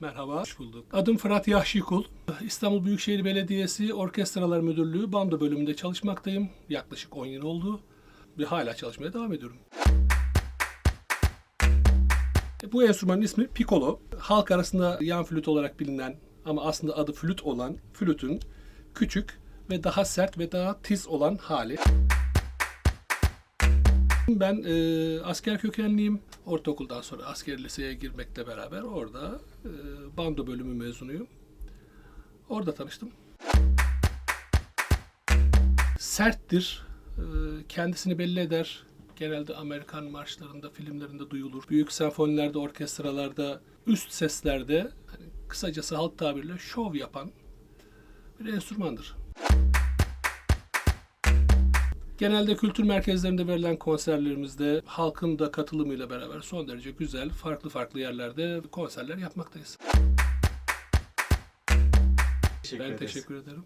Merhaba. Hoş bulduk. Adım Fırat Yahşikul. İstanbul Büyükşehir Belediyesi Orkestralar Müdürlüğü bando bölümünde çalışmaktayım. Yaklaşık 10 yıl oldu. Ve hala çalışmaya devam ediyorum. E, Bu enstrümanın ismi piccolo. Halk arasında yan flüt olarak bilinen ama aslında adı flüt olan flütün küçük ve daha sert ve daha tiz olan hali. Ben e, asker kökenliyim. Ortaokuldan sonra asker liseye girmekle beraber orada e, bando bölümü mezunuyum. Orada tanıştım. Serttir, e, kendisini belli eder. Genelde Amerikan marşlarında, filmlerinde duyulur. Büyük senfonilerde, orkestralarda, üst seslerde, hani kısacası halk tabiriyle şov yapan bir enstrümandır. Genelde kültür merkezlerinde verilen konserlerimizde halkın da katılımıyla beraber son derece güzel, farklı farklı yerlerde konserler yapmaktayız. Teşekkür Ben ederiz. teşekkür ederim.